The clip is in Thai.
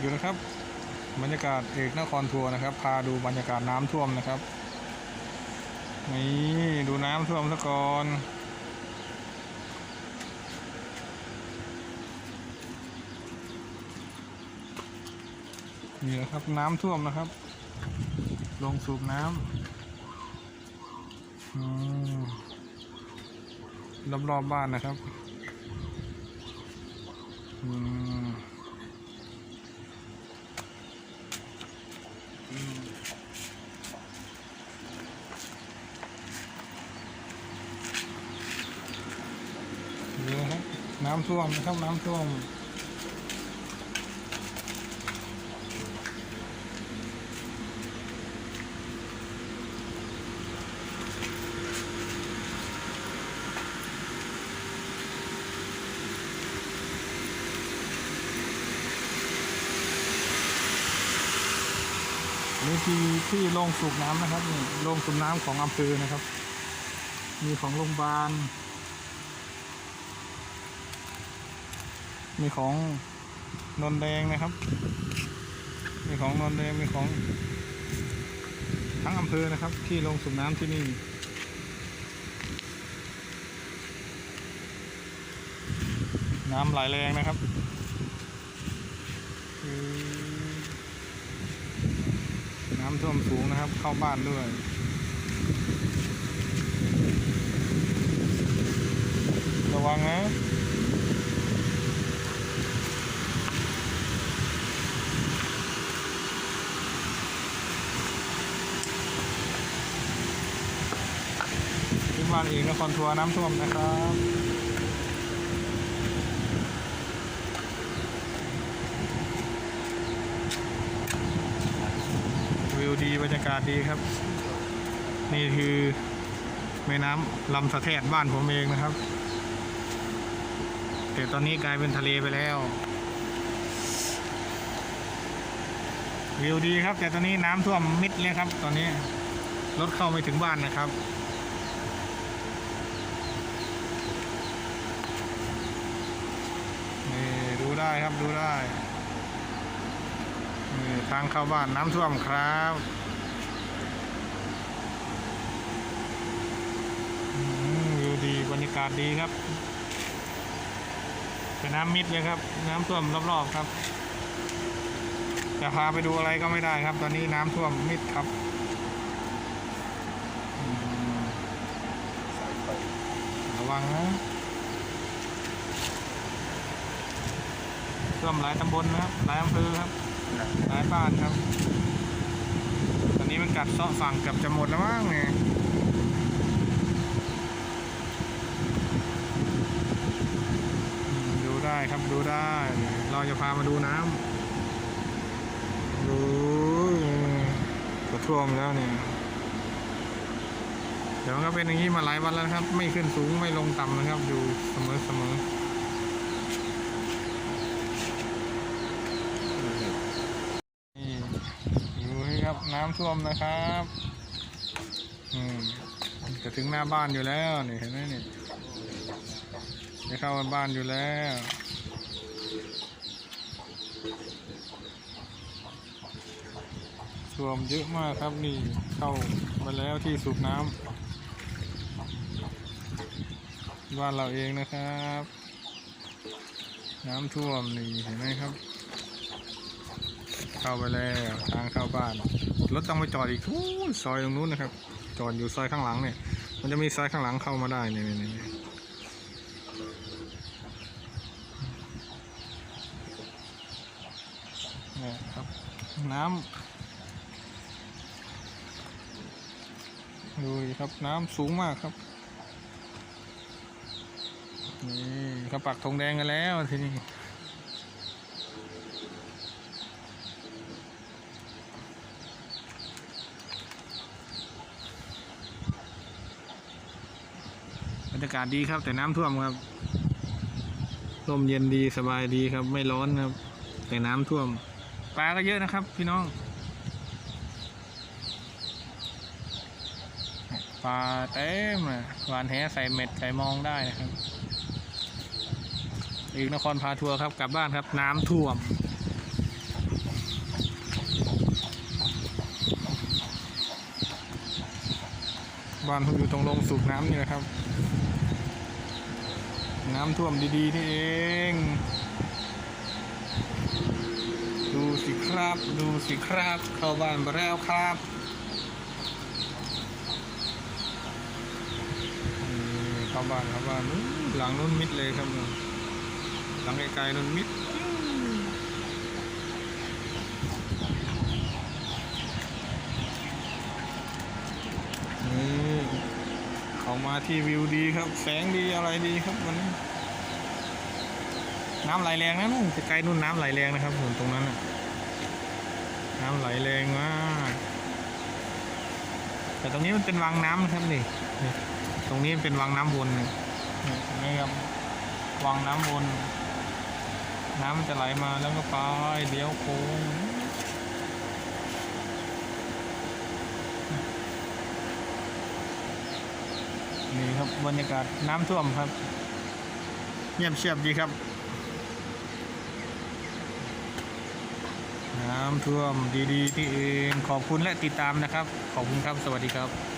อยู่นะครับ บรรยากาศเอกนครทัวร์นะครับ พาดูบรรยากาศน้ำท่วมนะครับนี่ดูน้ำท่วมซะก่อนนี่นะครับน้ำท่วมนะครับ ลงสูบน้ำอืมรอบๆบบ้านนะครับ อืมอืมนี่ น้ำท่วมนะครับน้ำท่วมนี่คือที่โรงสูบน้ำนะครับนี่โรงสูบน้ำของอำเภอนะครับ มีของโรงพยาบาล มีของนนแดงนะครับ มีของนนแดงมีของ ทั้งอำเภอนะครับ ที่โรงสูบน้ำที่นี่น้ำไหลแรงนะครับ น้ำท่วมสูงนะครับ เข้าบ้านด้วย ระวังนะานเองนครทัวร์น้ำท่วมนะครับวิวดีบรรยากาศดีครับ นี่คือแม่น้ำลำสะแทดบ้านผมเองนะครับ แต่ตอนนี้กลายเป็นทะเลไปแล้ววิวดีครับ แต่ตอนนี้น้ำท่วมมิดเลยครับ ตอนนี้รถเข้าไม่ถึงบ้านนะครับ นี่ดูได้ครับดูได้นี่ทางเข้าบ้านน้ำท่วมครับอืมวิวดีบรรยากาศดีครับเป็นน้ำมิดเลยครับ น้ำท่วมรอบๆครับ จะพาไปดูอะไรก็ไม่ได้ครับ ตอนนี้น้ำท่วมมิดครับระวังนะ ท่วมหลายตำบลนะครับหลายอำเภอครับหลายบ้านครับ ตอนนี้มันกัดเซาะฝั่งกับจะหมดแล้วมั้งเนี่ยอืมดูได้ครับดูได้ เราจะพามาดูน้ำดูกระท่วมแล้วเนี่ยเดี๋ยวมันก็เป็นอย่างนี้มาหลายวันแล้วครับ ไม่ขึ้นสูงไม่ลงต่ำนะครับ อยู่เสมอเสมอ นี่ดูให้ครับ น้ำท่วมนะครับอืมจะถึงหน้าบ้านอยู่แล้วนี่เห็นไหมนี่จะเข้าบ้านอยู่แล้วท่วมเยอะมากครับนี่เข้ามาแล้วที่สูบน้ำบ้านเราเองนะครับ น้ำท่วมนี่เห็นไหมครับ เข้าไปแล้วทางเข้าบ้าน รถต้องไปจอดอีกทุนซอยตรงนู้นนะครับ จอดอยู่ซอยข้างหลังเนี่ย มันจะมีซอยข้างหลังเข้ามาได้เนี่ยเนี่ยนะครับ น้ำดูครับน้ำสูงมากครับนี่เขาปักธงแดงกันแล้วทีนี้ รยากาศดีครับ แต่น้ำท่วมครับลมเย็นดีสบายดีครับ ไม่ร้อนครับ แต่น้ำท่วมปลาก็เยอะนะครับ พี่น้องปลาเต็มหวานแหใส่เม็ดใส่มองได้นะครับ อีกนครพาทัวร์ครับกลับบ้านครับ น้ำท่วม บ้านผมอยู่ตรงลงสูบน้ำนี่นะครับ น้ำท่วมดีๆนี่เอง ดูสิครับ ดูสิครับ เข้าบ้านมาแล้วครับนี่เข้าบ้านเข้าบ้านหลังนู้นมิดเลยครับหลังไกลๆนู้นมิด นี่เขา มาที่วิวดีครับ แสงดีอะไรดีครับวันนี้ น้ำไหลแรงนะนู่นไกลนู่นน้ำไหลแรงนะครับผมตรงนั้นน่ะ น้ำไหลแรงมากแต่ตรงนี้มันเป็นวังน้ำนะครับนี่ตรงนี้เป็นวังน้ำวนนี่นนไหมครับวังน้ำวน น้ำมันจะไหลมาแล้วก็ไปเลี้ยวโค้ง นี่ครับบรรยากาศน้ำท่วมครับเงียบเชียบดีครับ น้ำท่วมดีๆที่เองขอบคุณและติดตามนะครับ ขอบคุณครับ สวัสดีครับ